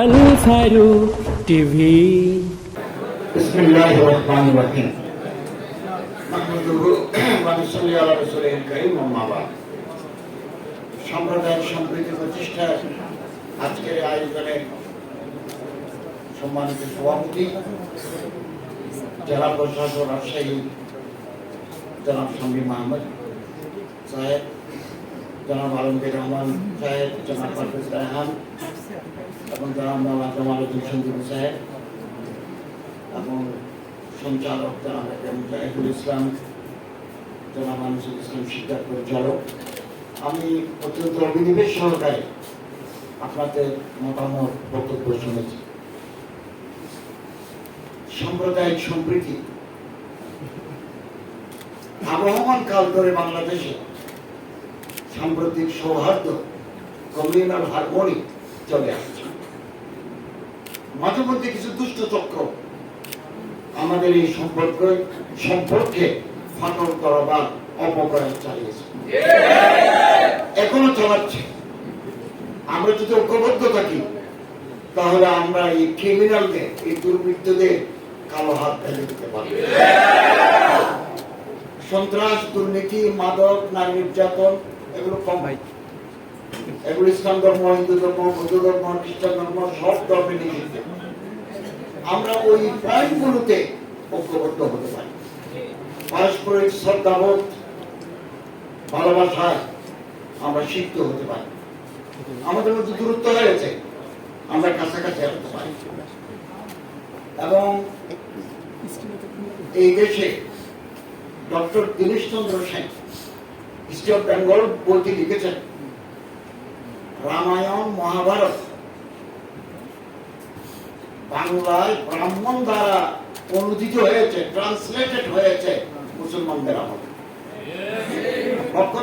Al Faruk TV. বিসমিল্লাহির রহমানির রহিম। সাম্প্রদায়িক সম্প্রীতি প্রতিষ্ঠার আজকের আয়োজনের সম্মানিত সভাপতি, জেলা প্রশাসক রাজশাহী জনাব শমী মাহমুদ সাহেব, জনাব আলমগীর রহমান সাহেব, জনাব পারভেজ রায়হান এবং সঞ্চালক মুজাহিদুল ইসলাম ইসলাম পরিচালক। আমি অত্যন্ত অভিনিবেশ সহকারে আপনাদের মতামত, বক্তব্য শুনেছি। সাম্প্রদায়িক সম্প্রীতি আবহমান কাল ধরে বাংলাদেশে সাম্প্রতিক সৌহার্দ্য, কমিউনাল হারমোনি চলে আসছে। মাঝে মধ্যে কিছু দুষ্ট চক্র। আমাদের এই সম্পর্ক সম্পর্কে ফাটল করা বা অপপ্রয়োগ চালিয়েছে। এখনও চালাচ্ছে। আমরা যদি ঐক্যবদ্ধ থাকি, তাহলে আমরা এই ক্রিমিনালদের এই দুর্বৃত্তদের কালো হাত ফেলে দিতে পারব। সন্ত্রাস, দুর্নীতি, মাদক, নারী নির্যাতন, এগুলো কম হয়। এগুলো ইসলাম ধর্ম, হিন্দু ধর্ম, বৌদ্ধ ধর্ম, খ্রিস্টান ধর্ম, সব ধর্মে নিষিদ্ধ আমরা ওই পয়েন্টগুলোতে ঐক্যবদ্ধ হতে পারি। পারস্পরিক শ্রদ্ধাবোধ, ভালোবাসায় আমরা সিদ্ধ হতে পারি। আমাদের মধ্যে দূরত্ব হয়েছে আমরা কাছাকাছি আসতে পারি। এবং এই দেশে doctor Dinesh Chandra Sen, history of Bengal বইটি লিখেছেন রামায়ণ, মহাভারত। বাংলায় ব্রাহ্মণ দ্বারা অনুদিত হয়েছে ট্রান্সলেটেড হয়েছে মুসলমানদের আমলে।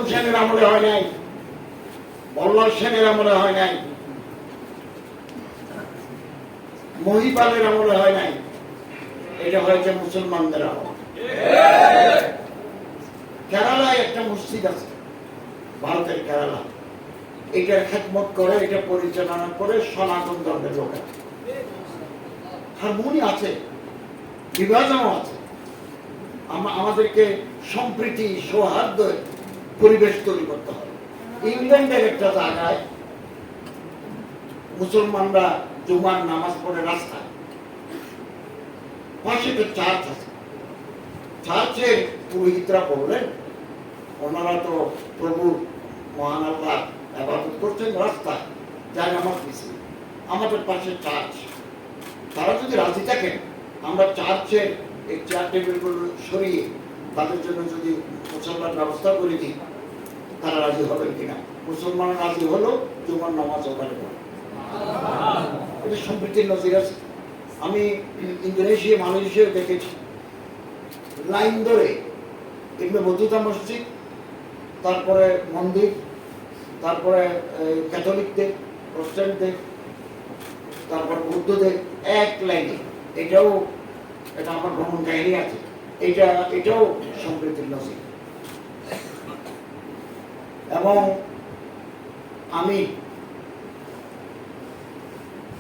সেনের আমলে হয় নাই বল্লভ সেনের আমলে হয় নাই, মহিপালের আমলে হয় নাই। এটা হয়েছে মুসলমানদের আমলে। কেরালায় একটা মসজিদ আছে, ভারতের কেরালা। এটার খেদমত করে, এটা পরিচালনা করে সনাতন ধর্মের লোকেরা হারমোনি আছে, বিভাজনও আছে। আমাদেরকে সম্প্রীতি, সৌহার্দ্য পরিবেশ তৈরি করতে হবে। ইংল্যান্ডের একটা জায়গায় মুসলমানরা জুমার নামাজ পড়ে রাস্তায়। পাশে একটা চার্চ আছে। চার্চের পুরোহিতরা বললেন, ওনারা তো প্রভু মহান আল্লাহ আবাদত করছেন রাস্তায় যাই আমার পিছিয়ে আমাদের পাশে চার্চ। তারা যদি রাজি থাকেন, আমরা চার্চের এই চেয়ার টেবিলগুলো সরিয়ে তাদের জন্য যদি মুসলমান ব্যবস্থা করে দিই, তারা রাজি হবেন কিনা? মুসলমান রাজি হলো, জুমার নামাজ ওখানে পড়ে। এটা সম্প্রীতির নজির আছে। আমি ইন্দোনেশিয়া মালয়েশিয়া দেখেছি। লাইন ধরে এগুলো বৌদ্ধতা মসজিদ তারপরে মন্দির তারপরে ক্যাথলিকদের প্রস্টেন্টদের তারপর বৌদ্ধদের এক লাইনে। এটাও এটা আমার ভ্রমণ কাহিনী আছে। এটা এটাও সম্প্রীতির নজির এবং আমি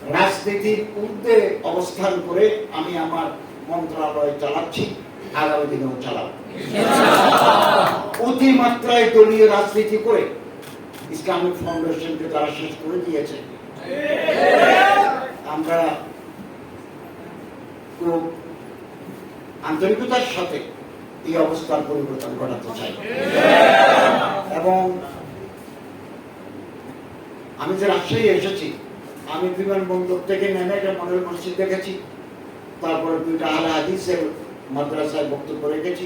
রাজনীতির ঊর্ধ্বে অবস্থান করে আমি আমার মন্ত্রণালয় চালাচ্ছি আগামী দিনেও চালাবো। অতিমাত্রায় দলীয় রাজনীতি করে ইসলামিক ফাউন্ডেশনকে তারা শেষ করে দিয়েছে। আমরা খুব আন্তরিকতার সাথে এই অবস্থার পরিবর্তন ঘটাতে চাই। এবং আমি যে রাজশাহী এসেছি, আমি বিমানবন্দর থেকে নেমে একটা মনের মসজিদ দেখেছি, তারপরে দুইটা আলা হাদিসের মাদ্রাসায় বক্তব্য রেখেছি,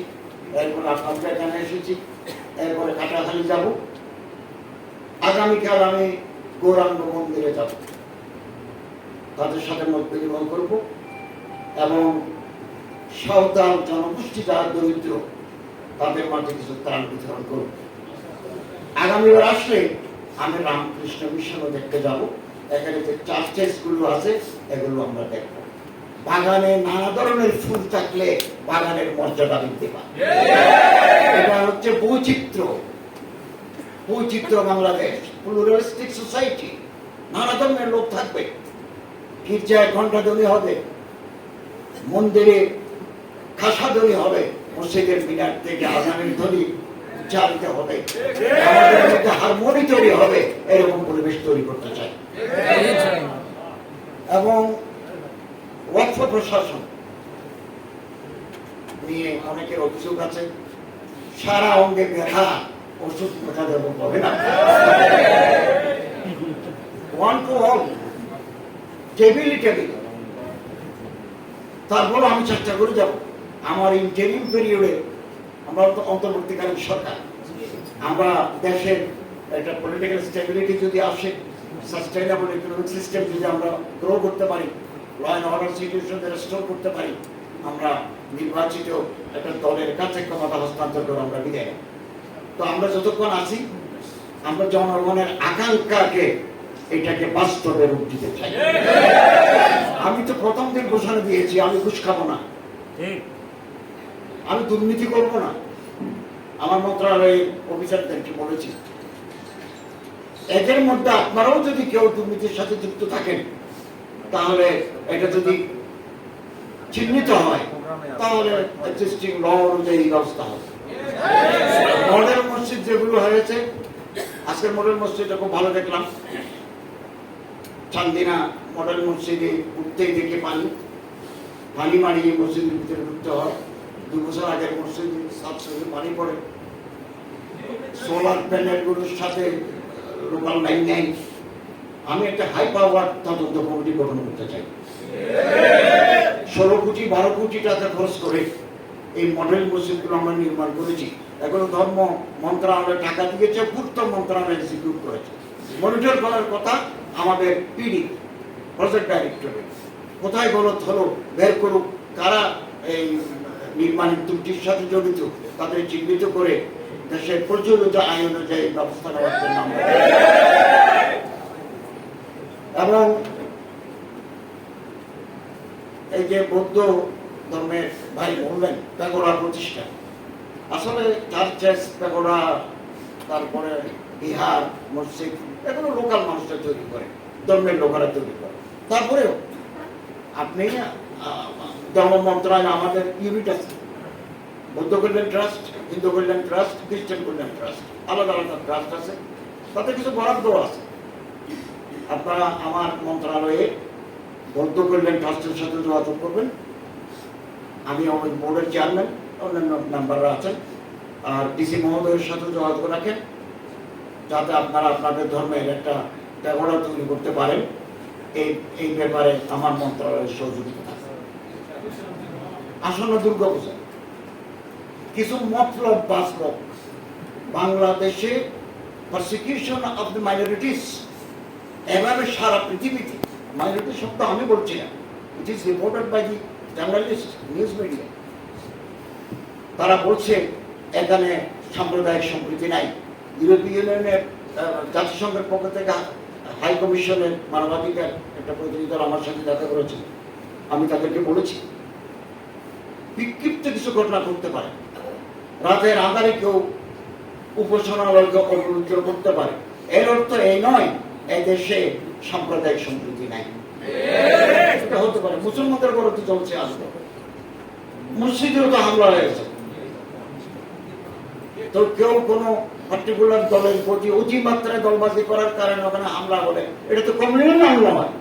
এরপর আপনাদের এখানে এসেছি, এরপরে কাটাখালি যাব। আগামীকাল আমি গৌরাঙ্গ মন্দিরে যাব। তাদের সাথে মত বিনিময় করব এবং সাঁওতাল জনগোষ্ঠী যারা দরিদ্র তাদের মাঝে কিছু ত্রাণ বিতরণ করব। আগামীবার আসলে আমি রামকৃষ্ণ মিশনও দেখতে যাব। এখানে যে চার্চেসগুলো আছে এগুলো আমরা দেখব। বাগানে নানা ধরনের ফুল থাকলে বাগানের মর্যাদা বৃদ্ধি পারে এটা হচ্ছে বৈচিত্র্য বৈচিত্র্য বাংলাদেশ প্লুরালিস্টিক সোসাইটি নানা ধরনের লোক থাকবে। গির্জায় ঘণ্টা ধ্বনি হবে, মন্দিরে খাসা ধ্বনি হবে, মসজিদের মিনার থেকে আজানের ধ্বনি উচ্চারিত হবে। আমাদের মধ্যে হারমোনি তৈরি হবে, এরকম পরিবেশ তৈরি করতে চাই। এবং ওয়াক্ফ প্রশাসন নিয়ে অনেকের অভিযোগ আছে। সারা অঙ্গে ব্যথা ওষুধ কথা দেবো, বলে না। ওয়ান টু অল টেবিলই টেবিল তারপর আমি চেষ্টা করে যাব। আমার ইন্টারিম পিরিয়ডে আমরা তো অন্তর্বর্তীকালীন সরকার। আমরা দেশের একটা পলিটিক্যাল স্টেবিলিটি যদি আসে সাস্টেইনেবল ইকোনমিক সিস্টেম যদি আমরা গ্রো করতে পারি law and order situation restore করতে পারি, আমরা নির্বাচিত একটা দলের কাছে ক্ষমতা হস্তান্তর করে আমরা বিদায়। তো আমরা যতক্ষণ আছি আমরা জনগণের আকাঙ্ক্ষাকে এটাকে বাস্তবে রূপ দিতে চাই। আমি তো প্রথম দিন ঘোষণা দিয়েছি আমি ঘুষ খাব না। আমি দুর্নীতি করব না। আমার মন্ত্রণালয়ের অফিসারদেরকে বলেছি। এদের মধ্যে আপনারাও যদি কেউ দুর্নীতির সাথে যুক্ত থাকেন তাহলে এটা যদি চিহ্নিত হয় তাহলে এক্সিস্টিং ল অনুযায়ী ব্যবস্থা হবে। মডেল মসজিদ যেগুলো হয়েছে, আজকের মডেল মসজিদটা খুব ভালো দেখলাম। চান্দিনা মডেল মসজিদে উঠতেই দেখে পানি। পানি মারিয়ে মসজিদের ভিতরে ঢুকতে হয়। দু বছর আগের মসজিদে সাত পানি পড়ে। সোলার প্যানেলগুলোর সাথে লোকাল লাইন নেই। আমি একটা হাই পাওয়ার তদন্ত কমিটি গঠন করতে চাই। ষোলো কোটি, বারো কোটি টাকা খরচ করে এই মডেল মসজিদগুলো আমরা নির্মাণ করেছি। এগুলো ধর্ম মন্ত্রণালয় টাকা দিয়েছে পূর্ত মন্ত্রণালয় এক্সিকিউট করেছে। মনিটর করার কথা আমাদের পিডি প্রজেক্ট ডাইরেক্টরেট কোথায় গলত হলো বের করুক, কারা এই নির্মাণের ত্রুটির সাথে জড়িত, তাদের চিহ্নিত করে দেশের প্রচলিত আইন অনুযায়ী ব্যবস্থা নেওয়ার জন্য এবং এই যে বৌদ্ধ ধর্মের ভাই বললেন পেগোড়া প্রতিষ্ঠা। আসলে চার্চেস পেগোড়া তারপরে বিহার, মসজিদ, এগুলো লোকাল মানুষরা তৈরি করে, ধর্মের লোকেরা তৈরি করে। তারপরেও আপনি ধর্ম মন্ত্রণালয় আমাদের ইউনিট আছে। Bauddha Kalyan trust, Hindu Kalyan trust, Khristan Kalyan trust, আলাদা আলাদা ট্রাস্ট আছে। তাতে কিছু বরাদ্দ আছে। আপনারা আমার মন্ত্রণালয়ে বৌদ্ধ কল্যাণ ট্রাস্টের সাথে যোগাযোগ করবেন। আমি আমার বোর্ডের চেয়ারম্যান অন্যান্য মেম্বাররা আছেন আর ডিসি মহোদয়ের সাথে যোগাযোগ রাখেন, যাতে আপনারা আপনাদের ধর্মের একটা ব্যবহার তৈরি করতে পারেন। এই এই ব্যাপারে আমার মন্ত্রণালয়ের সহযোগিতা আসন্ন দুর্গা পূজা কিছু মতলব বাস্তব। বাংলাদেশে প্রসিকিউশন অফ দ্য মাইনরিটিস এভাবে সারা পৃথিবীতে মাইনরিটি শব্দ আমি বলছি না। It is reported by the journalist, news media. তারা বলছে, এখানে সাম্প্রদায়িক সম্প্রীতি নাই। ইউরোপীয় ইউনিয়নের জাতিসংঘের পক্ষ থেকে হাই কমিশনের মানবাধিকার একটা প্রতিনিধি দল আমার সাথে দেখা করেছে। আমি তাদেরকে বলেছি, বিক্ষিপ্ত কিছু ঘটনা ঘটতে পারে। রাতের আধারে কেউ উপাসনালয়কে অবরুদ্ধ করতে পারে। এর অর্থ এই নয়, এদেশে সাম্প্রদায়িক সম্প্রীতি নাই। মুসলমানদের তো আসবে মসজিদেও তো হামলা হয়েছে। তো কেউ কোনো পার্টিকুলার দলের প্রতি অতিমাত্রায় দলবাজি করার কারণে ওখানে হামলা হলে এটা তো কমিউনাল হামলা হয়।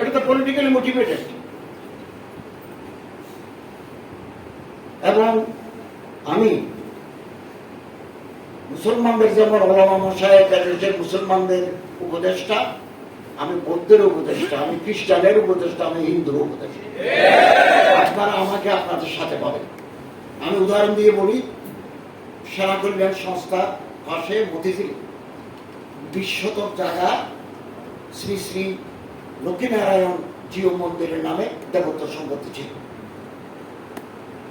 এটা তো পলিটিক্যালি মোটিভেটেড এবং আমি মুসলমানদের যেমন ওলামা মশাই মুসলমানদের উপদেষ্টা আমি বৌদ্ধের উপদেষ্টা, আমি খ্রিস্টানের উপদেষ্টা, আমি হিন্দুর উপদেষ্টা। আপনারা আমাকে আপনাদের সাথে পাবেন। আমি উদাহরণ দিয়ে বলি, সেনা কল্যাণ সংস্থা পাশে মতিঝিল বিশ শতক জায়গা, শ্রী শ্রী লক্ষ্মীনারায়ণ জিও মন্দিরের নামে দেবত্ব সম্পত্তি ছিল।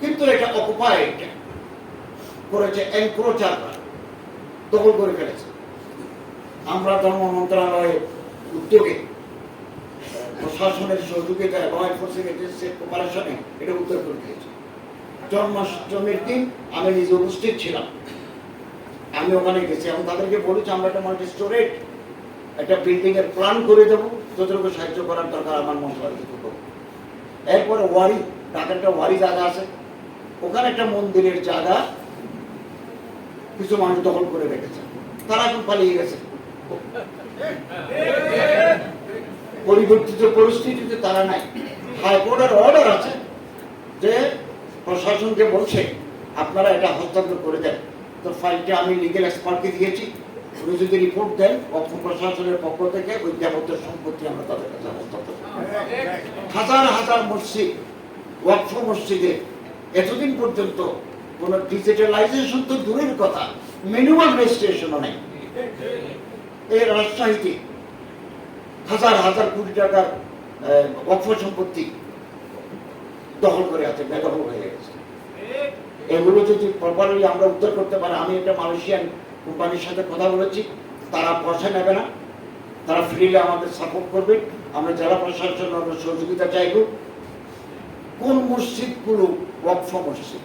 কিন্তু এটা অকুপাইড করেছে এনক্রোচাররা দখল করে ফেলেছে। আমরা ধর্ম মন্ত্রণালয়ের উদ্যোগে, প্রশাসনের সহযোগিতায় ল এনফোর্সিং এজেন্সির কোপারেশনে এটা উত্তর করে দিয়েছে। জন্মাষ্টমীর দিন আমি নিজে উপস্থিত ছিলাম। আমি ওখানে গেছি এবং তাদেরকে বলেছি, আমরা একটা মাল্টি স্টোরেট একটা বিল্ডিং এর প্ল্যান করে দেবো। যতটুকু সাহায্য করার দরকার আমার মন্ত্রণালয় থেকে এরপরে ওয়ারি ঢাকার একটা ওয়ারি জায়গা আছে। ওখানে একটা মন্দিরের জায়গা কিছু মানুষ দখল করে রেখেছে। তারা এখন পালিয়ে গেছে। পরিবর্তিত পরিস্থিতিতে তারা নাই। হাইকোর্টের অর্ডার আছে যে প্রশাসনকে বলছে, আপনারা এটা হস্তান্তর করে দেন। তো ফাইলটা আমি লিগেল এক্সপার্টকে দিয়েছি। উনি যদি রিপোর্ট দেন, অর্থ প্রশাসনের পক্ষ থেকে ওই যাবতীয় সম্পত্তি আমরা তাদের কাছে হস্তান্তর। হাজার হাজার মসজিদ, ওয়াকফ মসজিদে এতদিন পর্যন্ত কোন ডিজিটালাইজেশন তো দূরের কথা মিনিমাম রেজিস্ট্রেশনও নেই। এই রাজশাহীতে হাজার হাজার কোটি টাকার ওয়াকফ সম্পত্তি দখল করে আছে, বেদখল হয়ে গেছে। এগুলো যদি প্রপারলি আমরা উদ্ধার করতে পারি, আমি একটা মালয়েশিয়ান কোম্পানির সাথে কথা বলেছি, তারা পয়সা নেবে না, তারা ফ্রিলে আমাদের সাপোর্ট করবে, আমরা জেলা প্রশাসন আমরা সহযোগিতা চাইব। কোন মসজিদগুলো ওয়াকফ মসজিদ?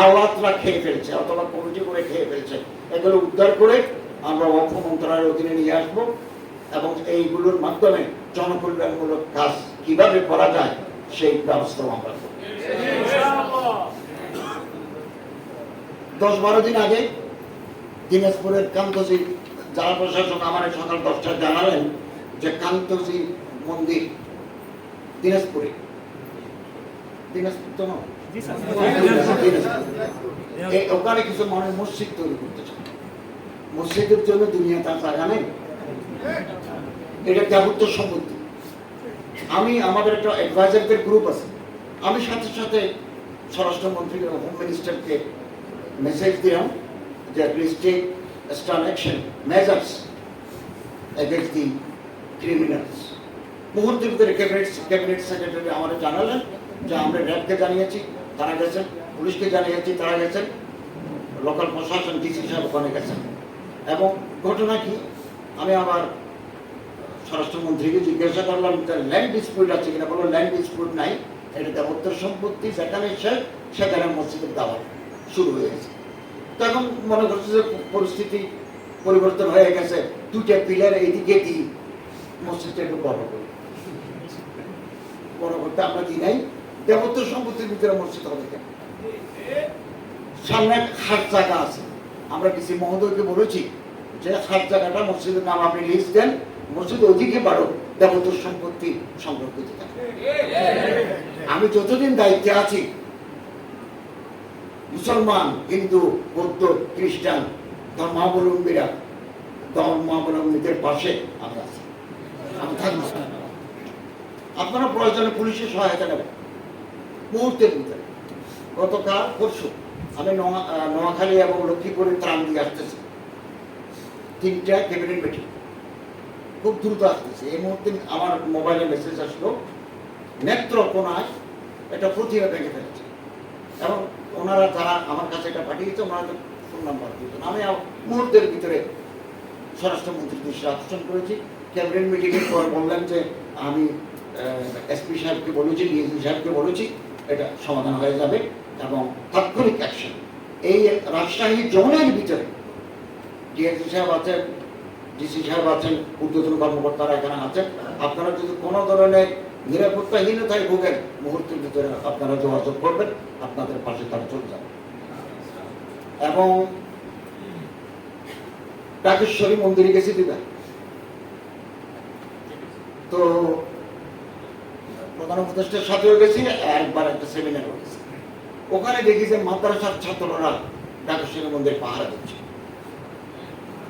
আওয়াতরা খেয়ে ফেলছে, অথবা কমিটি করে খেয়ে ফেলছে, এগুলো উদ্ধার করে আমরা অর্থ মন্ত্রণালয়ের অধীনে নিয়ে আসব এবং এইগুলোর মাধ্যমে জনকল্যাণমূলক কাজ কীভাবে করা যায় সেই ব্যবস্থা আমরা করব। দশ বারো দিন আগে দিনাজপুরের কান্তজি জেলা প্রশাসক আমার সকাল দশটায় জানালেন যে কান্তজি মন্দির দিনাজপুরে। দিনাজপুর তো নয়। ওখানে কিছু মানুষ মসজিদ তৈরি করতে চায়। মসজিদের জন্য দুনিয়া তার নেই। এটা যাবত্য সম্পত্তি। আমি, আমাদের একটা অ্যাডভাইজারদের গ্রুপ আছে। আমি সাথে সাথে স্বরাষ্ট্রমন্ত্রী এবং হোম মিনিস্টারকে মেসেজ দিলাম যে take stern action measures against the criminals মুহূর্তের ভিতরে ক্যাবিনেট ক্যাবিনেট সেক্রেটারি আমাদের জানালেন যে আমরা র্যাবকে জানিয়েছি, তারা গেছেন, পুলিশকে জানিয়েছি, তারা গেছেন। লোকাল প্রশাসন ডিসি সাহেব ওখানে গেছেন। এবং ঘটনা কি? আমি আমার স্বরাষ্ট্রমন্ত্রীকে জিজ্ঞাসা করলাম তার ল্যান্ড ডিসপিউট আছে কিনা? বলল ল্যান্ড ডিসপিউট নাই। এটা দেবোত্তর সম্পত্তি যেখানে সে, সেখানে মসজিদের দাওয়াত শুরু হয়ে গেছে। তখন মনে করছে যে পরিস্থিতি পরিবর্তন হয়ে গেছে। দুটা পিলার এইদিকে দিই, মসজিদটা একটু বড় করি। বড় করতে আমরা দিই নাই। দেবোত্তর সম্পত্তির ভিতরে মসজিদ হবে কেন? সামনে হাট জায়গা আছে। আমরা ডিসি মহোদয়কে বলেছি যে হাট জায়গাটা মসজিদের নাম আপনি লিস্ট দেন, মসজিদ ওদিকে বাড়ো, দেবতর সম্পত্তি সংরক্ষিত আমি যতদিন দায়িত্বে আছি, মুসলমান, হিন্দু, বৌদ্ধ, খ্রিস্টান, ধর্মাবলম্বীরা, ধর্মাবলম্বীদের পাশে আমি আছি। আমি থাকব। আপনারা প্রয়োজনে পুলিশের সহায়তা নেবেন। মুহূর্তের ভিতরে। গতকাল পরশু আমি নোয়াখালী এবং লক্ষ্মীপুরে ত্রাণ দিয়ে আসতেছি। তিনটা ক্যাবিনেট মিটিং খুব দ্রুত আসতেছে। এই মুহূর্তে আমার মোবাইলে মেসেজ আসলো, নেত্রকোনায় একটা প্রতিভা ভেঙে ফেলেছে। এবং ওনারা যারা আমার কাছে এটা পাঠিয়েছে, ওনারা ফোন নাম্বার দিয়েছেন আমি মুহূর্তের ভিতরে স্বরাষ্ট্রমন্ত্রীর দৃষ্টি আকর্ষণ করেছি। ক্যাবিনেট মিটিংয়ের পর বললেন যে, আমি এসপি সাহেবকে বলেছি ডিএসপি সাহেবকে বলেছি, এটা সমাধান হয়ে যাবে। এবং তাৎক্ষণিক অ্যাকশন এই রাজশাহী জোনের ভিতরে ডিএসপি সাহেব আছেন, ডিসি সাহেব আছেন, ঊর্ধ্বতন কর্মকর্তারা এখানে আছেন। আপনারা যদি কোনো ধরনের নিরাপত্তাহীনতায় ভোগেন, মুহূর্তের ভিতরে আপনারা যোগাযোগ করবেন, আপনাদের পাশে তারা চলে যাবে। এবং ডাকেশ্বরী মন্দিরে গেছি দিবেন তো প্রধান উপদেষ্টার সাথেও গেছি, একবার একটা সেমিনার হয়েছে ওখানে দেখি যে মাদ্রাসার ছাত্ররা ডাকেশ্বরী মন্দির পাহারা দিচ্ছে।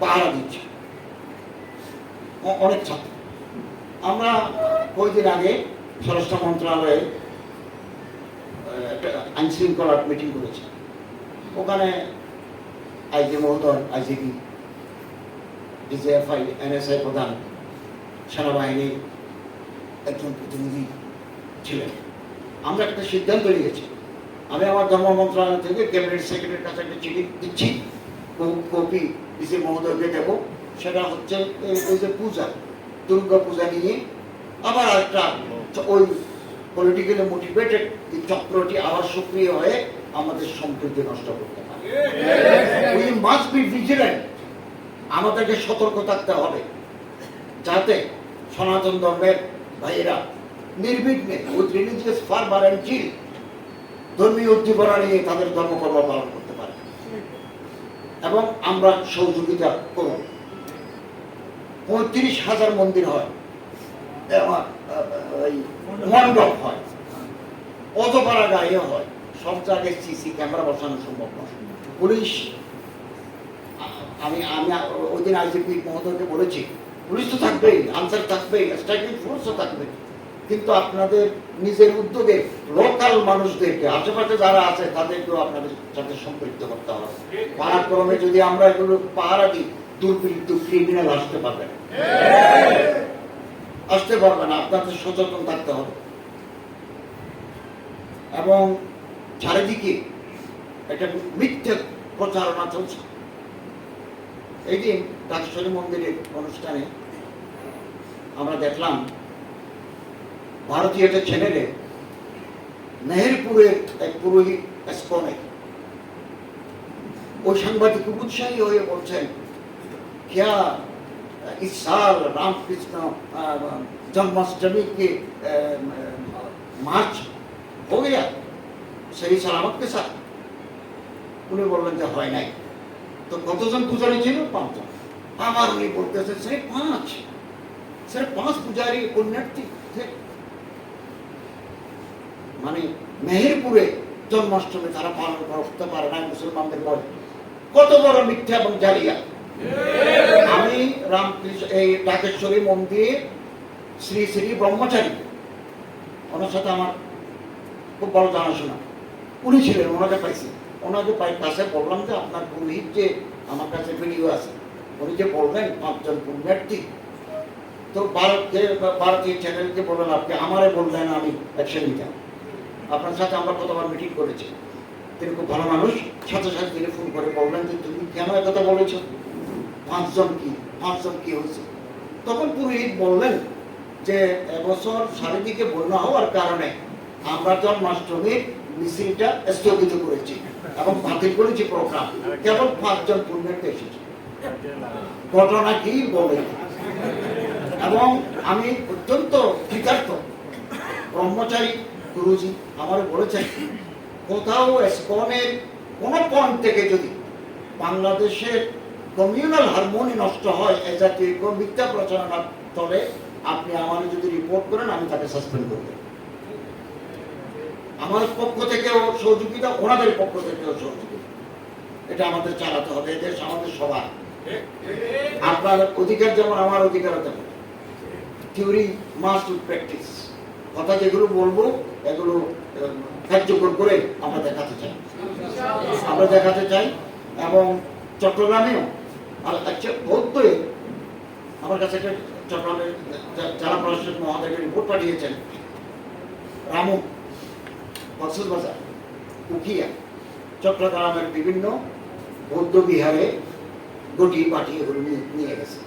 পাহারা দিচ্ছে। অনেক ছাত্র। আমরা কয়েকদিন আগে স্বরাষ্ট্র মন্ত্রণালয়ে আইন শৃঙ্খলার মিটিং করেছি। ওখানে আইজি মহোদয় আইজিপি ডিজিএফআই, এনএসআই প্রধান, সেনাবাহিনীর একজন প্রতিনিধি ছিলেন। আমরা একটা সিদ্ধান্ত নিয়েছি আমি আমার ধর্ম মন্ত্রণালয় থেকে ক্যাবিনেট সেক্রেটারির কাছে একটা চিঠি দিচ্ছি। কপি ডিসি মহোদয়কে দেবো। সেটা হচ্ছে ওই যে পূজা, দুর্গা পূজা নিয়ে। আবার একটা ওই পলিটিক্যালি মোটিভেটেড এই চক্রটি আবার সক্রিয় হয়ে আমাদের সম্প্রীতি নষ্ট করতে পারে। আমাদেরকে সতর্ক থাকতে হবে। যাতে সনাতন ধর্মের ভাইয়েরা নির্বিঘ্নে with religious fervour and zeal ধর্মীয় উদ্দীপনা নিয়ে তাদের ধর্মকর্ম পালন করতে পারে। এবং আমরা সহযোগিতা করব। পঁয়ত্রিশ হাজার মন্দির হয়। মণ্ডপ হয়। অতপাড়া গায়ে হয়। সব জায়গায় সিসি ক্যামেরা বসানো সম্ভব নয়। পুলিশ, আমি আমি, ওই দিন আইজিপি মহোদয়কে বলেছি, পুলিশ তো থাকবেই, আনসার থাকবেই, স্ট্রাইকিং ফোর্সও থাকবে কিন্তু আপনাদের নিজের উদ্যোগে লোকাল মানুষদেরকে, আশেপাশে যারা আছে, তাদেরকেও আপনাদের সাথে সম্পৃক্ত করতে হবে। পাড়াক্রমে যদি আমরা এগুলো পাহারা দিই দুর্বৃত্ত ক্রিমিনাল আসতে পারবে আসতে পারবে না, আপনাদের সচেতন থাকতে হবে। এবং চারিদিকে একটা মিথ্যে প্রচারণা চলছে। এই দিন ডাকেশ্বরী মন্দিরের অনুষ্ঠানে আমরা দেখলাম ভারতীয় একটা চ্যানেলে মেহেরপুরের এক পুরোহিত এসকনে ওই সাংবাদিক খুব উৎসাহী হয়ে বলছেন क्या इस साल रामकृष्ण अ, जन्माष्टमी के अ, मार्च हो गया सही सलामत के साथ উনি বললেন যে হয় নাই তো কতজন পূজারী ছিল পাঁচজন আবার উনি বলতেছে সে পাঁচ সে পাঁচ পূজারী পুণ্যার্থী थे। মানে মেহেরপুরে জন্মাষ্টমী তারা পালন করতে পারে না মুসলমানদের বলে। কত বড় মিথ্যা এবং জালিয়া। আমি রামকৃষ্ণ, এই ডাকেশ্বরী মন্দির শ্রী শ্রী ব্রহ্মচারী, ওনার সাথে আমার খুব বড় জানাশোনা। উনি ছিলেন, ওনাকে পাইছি। ওনাকে পাই কাছে বললাম যে, আপনার পুরোহিত যে আমার কাছে ভিডিও আছে, উনি যে বললেন, পাঁচজন পুণ্যার্থী, তো ভারতকে ভারতীয় চ্যানেলকে বললেন আপনি, আমারে বললেন আমি অ্যাকশন নিতাম আপনার সাথে আমরা কতবার মিটিং করেছি। তিনি খুব ভালো মানুষ, সাথে সাথে তিনি ফোন করে বললেন যে, তুমি কেন কথা বলেছ? পাঁচজন কি? পাঁচজন কি হয়েছে? তখন পুরোহিত বললেন যে, এবছর চারিদিকে বন্যা হওয়ার কারণে আমরা জন্মাষ্টমীর মিছিলটা স্থগিত করেছি এবং বাতিল করেছি প্রোগ্রাম। কেবল পাঁচজন পুণ্যের এসেছে ঘটনা কি বলে? এবং আমি অত্যন্ত কৃতার্থ। ব্রহ্মচারী গুরুজি আমার বলেছেন, কোথাও এসকনের কোন পয়েন্ট থেকে যদি বাংলাদেশের কমিউনাল হারমোনি নষ্ট হয়, এ জাতীয় কোন মিথ্যা প্রচারণার তলে আপনি আমার যদি রিপোর্ট করেন, আমি তাকে সাসপেন্ড করব। আমার পক্ষ থেকেও সহযোগিতা, ওনাদের পক্ষ থেকেও সহযোগিতা। এটা আমাদের চালাতে হবে এদেশ আমাদের সবার। আপনার অধিকার যেমন আমার অধিকারও তেমন। থিওরি মাস্ট প্র্যাকটিস কথা যেগুলো বলব এগুলো কার্যকর করে আমরা দেখাতে চাই। আমরা দেখাতে চাই এবং চট্টগ্রামেও আচ্ছা আমার কাছে চট্টগ্রামের জেলা প্রশাসক মহোদয় রিপোর্ট পাঠিয়েছেন। রামু কক্সবাজার উকিয়া, চট্টগ্রামের বিভিন্ন বৌদ্ধ বিহারে গটি পাঠিয়ে এগুলো নিয়ে গেছে।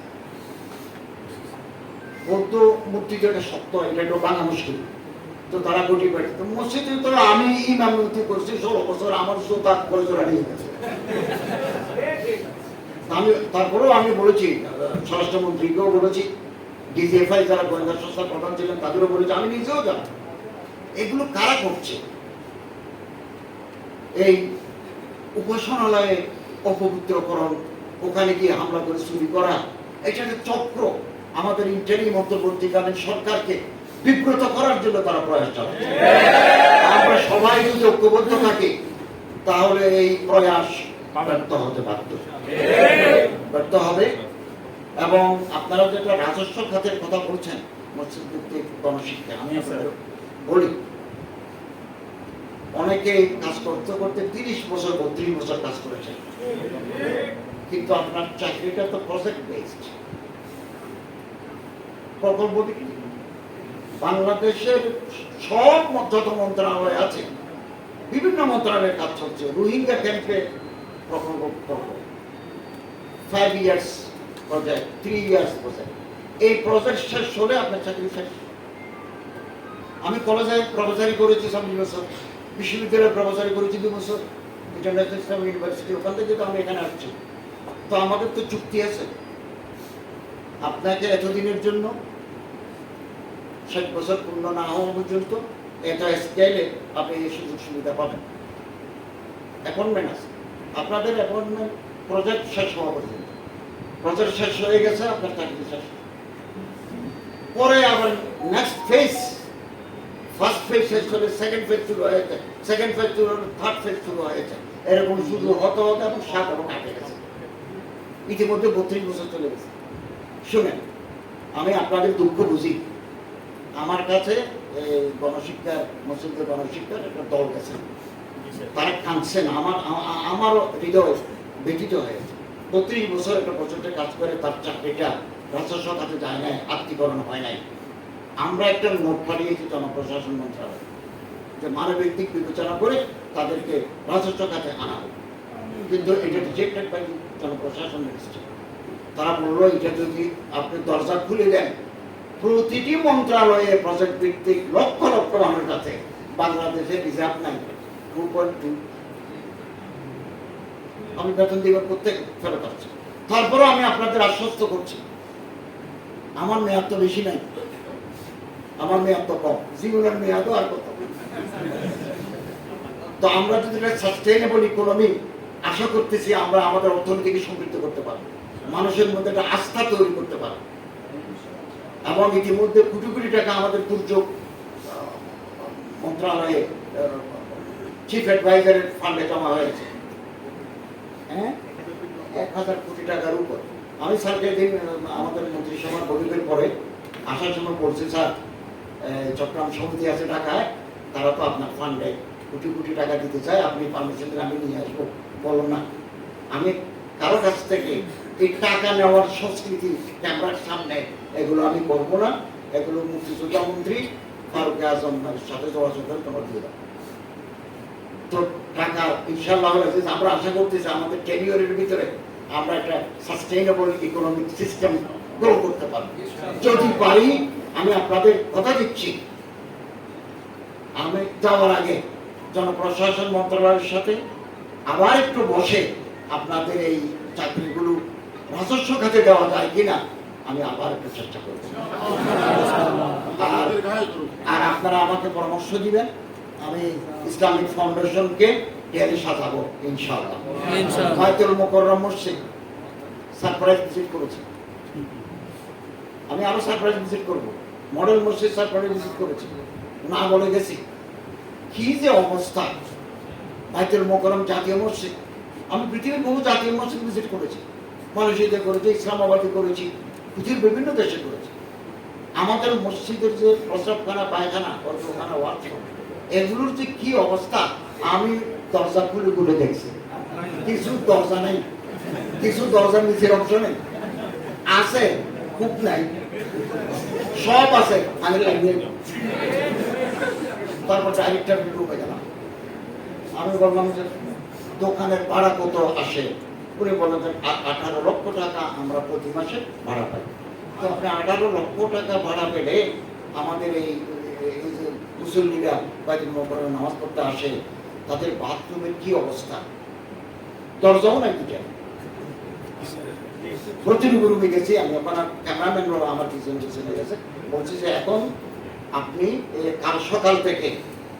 বৌদ্ধ মূর্তি যেটা সত্য, এটা একটু বাঙা মুশকিল। তো তারা গটি পাঠিয়ে তো মসজিদে তো আমি ইমামতি করছি, ষোলো বছর আমার জোতা করে জোড়া নিয়ে গেছে। আমি তারপরেও আমি বলেছি, স্বরাষ্ট্রমন্ত্রীকেও বলেছি ডিজিএফআই যারা গোয়েন্দা সংস্থার প্রধান ছিলেন তাদেরও বলেছি, আমি নিজেও জানি। এগুলো কারা করছে? এই উপাসনালয়ে অপবিত্রকরণ, ওখানে গিয়ে হামলা করে চুরি করা, এটা একটা চক্র, আমাদের ইন্টারি মধ্যবর্তীকালীন সরকারকে বিব্রত করার জন্য তারা প্রয়াস চালাচ্ছে আমরা সবাই যদি ঐক্যবদ্ধ থাকি তাহলে এই প্রয়াস ব্যর্থ হতে বাধ্য। ব্যর্থ হবে। এবং আপনারা যেটা রাজস্ব খাতের কথা বলছেন মসজিদ ভিত্তিক গণশিক্ষা আমি আপনাদের বলি অনেকে কাজ করতে করতে তিরিশ বছর বত্রিশ বছর কাজ করেছেন। কিন্তু আপনার চাকরিটা তো প্রজেক্ট বেসড প্রকল্প ভিত্তিক। বাংলাদেশের সব মধ্যত মন্ত্রণালয় আছে। বিভিন্ন মন্ত্রণালয়ের কাজ চলছে। রোহিঙ্গা ক্যাম্পে প্রকল্প করব। Five years project three years project এই প্রজেক্ট শেষ হলে আপনার চাকরি শেষ। আমি কলেজে প্রফেসারি করেছি ছাব্বিশ বছর বিশ্ববিদ্যালয়ে প্রফেসারি করেছি দু বছর। ইন্টারন্যাশনাল ইসলাম ইউনিভার্সিটি ওখান থেকে তো আমি এখানে আসছি। তো আমাদের তো চুক্তি আছে। আপনাকে এতদিনের জন্য ষাট বছর পূর্ণ না হওয়া পর্যন্ত এটা স্কেলে আপনি এই সুযোগ সুবিধা পাবেন। অ্যাপয়েন্টমেন্ট আছে। আপনাদের অ্যাপয়েন্টমেন্ট প্রজেক্ট শেষ হওয়া পর্যন্ত। প্রজেক্ট শেষ হয়ে গেছে, আপনার চাকরি শেষ। পরে আবার নেক্সট ফেজ ফার্স্ট ফেজ শেষ হলে সেকেন্ড ফেজ শুরু হয়েছে সেকেন্ড ফেজ শুরু হলে থার্ড ফেজ শুরু হয়েছে এরকম শুরু হতে হতে এবং সাত এবং আটে গেছে। ইতিমধ্যে বত্রিশ বছর চলে গেছে। শুনেন, আমি আপনাদের দুঃখ বুঝি। আমার কাছে এই গণশিক্ষার মুসলিমদের গণশিক্ষার একটা দল গেছে তারা কাঁদছেন, আমার আমারও হৃদয় ব্যথিত হয়েছে বত্রিশ বছর একটা প্রজেক্টে কাজ করে তার চাকরিটা রাজস্ব খাতে যায় নাই, আত্মীকরণ হয় নাই। আমরা একটা নোট পাঠিয়েছি জনপ্রশাসন মন্ত্রণালয় যে মানবিক দিক বিবেচনা করে তাদেরকে রাজস্ব খাতে আনা হোক। কিন্তু এটা রিজেক্টেড বাই জনপ্রশাসন মিনিস্ট্রি তারা বলল, এটা যদি আপনি দরজা খুলে দেন প্রতিটি মন্ত্রণালয়ে প্রজেক্ট ভিত্তিক লক্ষ লক্ষ মানুষ আছে বাংলাদেশে রিজার্ভ নাই। টু পয়েন্ট টু আমি বেতন দিবার প্রত্যেক ফেরত আসছি। তারপরেও আমি আপনাদের আশ্বস্ত করছি। আমার মেয়াদ তো বেশি নাই। আমার মেয়াদ তো কম। জীবনের মেয়াদও আর কত? তো আমরা যদি সাস্টেইনেবল ইকোনমি আশা করতেছি আমরা আমাদের অর্থনীতিকে সমৃদ্ধ করতে পারব। মানুষের মধ্যে একটা আস্থা তৈরি করতে পারব। এবং ইতিমধ্যে কোটি কোটি টাকা আমাদের দুর্যোগ মন্ত্রণালয়ে চিফ অ্যাডভাইজারের ফান্ডে জমা হয়েছে। হ্যাঁ? এক হাজার কোটি টাকার উপর। আমি স্যারকে দিন আমাদের মন্ত্রিসভার বৈঠকের পরে আসার সময় বলছি, স্যার চট্টগ্রাম সমিতি আছে ঢাকায়, তারা তো আপনার ফান্ডে কোটি কোটি টাকা দিতে চায়, আপনি পারমিশন আমি নিয়ে আসব। বলো না। আমি কারও কাছ থেকে এই টাকা নেওয়ার সংস্কৃতি ক্যামেরার সামনে এগুলো আমি করব না, এগুলো মুক্তিযোদ্ধা মন্ত্রী ফারুক আজমের সাথে যোগাযোগ করে তোমার দিয়ে দাও। তো টাকা ইনশাল্লাহ আমরা আশা করতেছি আমাদের টেরিয়রের ভিতরে আমরা একটা সাস্টেইনেবল ইকোনমিক সিস্টেম গ্রো করতে পারব। যদি পারি, আমি আপনাদের কথা দিচ্ছি। আমি যাওয়ার আগে জনপ্রশাসন মন্ত্রণালয়ের সাথে আবার একটু বসে আপনাদের এই চাকরিগুলো রাজস্ব খাতে দেওয়া যায় কিনা আমি আবার একটু চেষ্টা করব। আর আর আপনারা আমাকে পরামর্শ দিবেন আমি ইসলামিক ফাউন্ডেশনকে ঢেলে সাজাবো ইনশাআল্লাহ। ইনশাআল্লাহ। বায়তুল মসজিদ সারপ্রাইজ ভিজিট করেছি। আমি আরও সারপ্রাইজ ভিজিট করব। মডেল মসজিদ সারপ্রাইজ ভিজিট করেছি। না বলে গেছি। কি যে অবস্থা। বাইতুল মোকরম জাতীয় মসজিদ। আমি পৃথিবীর বহু জাতীয় মসজিদ ভিজিট করেছি। মালয়েশিয়াতে করেছি ইসলামাবাদে করেছি। পৃথিবীর বিভিন্ন দেশে করেছি। আমাদের মসজিদের যে প্রস্রাবখানা, পায়খানা অর্থখানা ওয়াশরুম এগুলোর যে কি অবস্থা, আমি দরজা খুলে খুলে দেখছি। কিছু দরজা নেই। কিছু দরজার নিচের অংশ নেই। আছে, খুব নাই। সব আছে আমি লাগিয়ে তারপর ডাইরেক্টর ঢুকে গেলাম। আমি বললাম যে দোকানের ভাড়া কত আসে? উনি বললেন যে আ- আঠারো লক্ষ টাকা আমরা প্রতি মাসে ভাড়া পাই। তো আপনি আঠারো লক্ষ টাকা ভাড়া পেলে আমাদের এই মুসল্লিরা বাইতুল নামাজ পড়তে আসে, তাদের বাথরুমের কি অবস্থা? দরজাও নাই দুটা প্রতিরূপ রুমে গেছি, আমি আপনার ক্যামেরাম্যানরা আমার পিছনে পিছনে গেছে। বলছি যে এখন আপনি কাল সকাল থেকে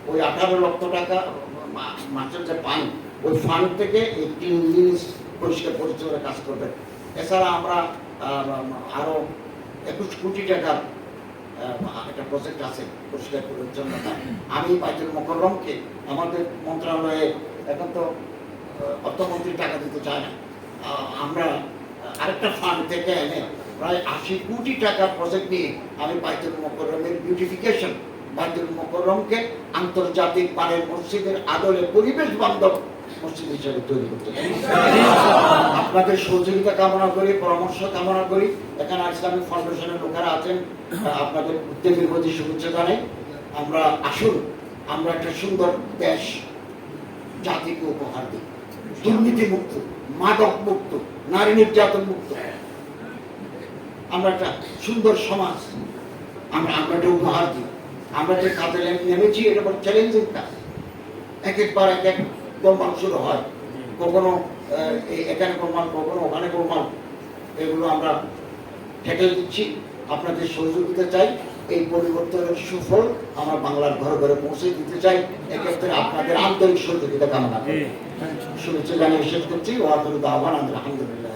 ওই আঠারো লক্ষ টাকা, মা- মাসের যে পান ওই ফান্ড থেকে এই তিন জিনিস পরিষ্কার পরিচ্ছন্ন কাজ করবেন এছাড়া আমরা আহ, আরও একুশ কোটি টাকার একটা প্রজেক্ট আছে পরিষ্কার পরিচ্ছন্নতা। আমি বাইতুল মোকররমকে আমাদের মন্ত্রণালয়ে এখন তো অর্থমন্ত্রী টাকা দিতে চায় না। আমরা আরেকটা ফান্ড থেকে এনে প্রায় আশি কোটি টাকার প্রজেক্ট নিয়ে আমি বাইতুল মোকররমের বিউটিফিকেশন বাইতুল মোকররমকে আন্তর্জাতিক মানের মসজিদের আদলে পরিবেশ বান্ধব মসজিদ হিসেবে তৈরি করতে আপনাদের সহযোগিতা কামনা করি, পরামর্শ কামনা করি। এখানে ইসলামিক ফাউন্ডেশনের লোকেরা আছেন আপনাদের উদ্যোগের প্রতি শুভেচ্ছা জানাই। আমরা আসুন, আমরা একটা সুন্দর দেশ, জাতিকে উপহার দিই। দুর্নীতি মুক্ত, মাদক মুক্ত, নারী নির্যাতন মুক্ত। আমরা একটা সুন্দর সমাজ, আমরা আমরা একটা উপহার দিই। আমরা যে কাজে নেমেছি, এটা চ্যালেঞ্জিং কাজ। এক একবার এক এক গোলমাল শুরু হয়। কখনো এখানে গোলমাল কখনো ওখানে গোলমাল এগুলো আমরা ঠেকে দিচ্ছি। আপনাদের সহযোগিতা চাই। এই পরিবর্তনের সুফল আমার বাংলার ঘরে ঘরে পৌঁছে দিতে চাই। এক্ষেত্রে আপনাদের আন্তরিক সহযোগিতা কামনা করি। শুভেচ্ছা জানিয়ে শেষ করছি। ওয়াকুল দাওয়ান আলহামদুলিল্লাহ।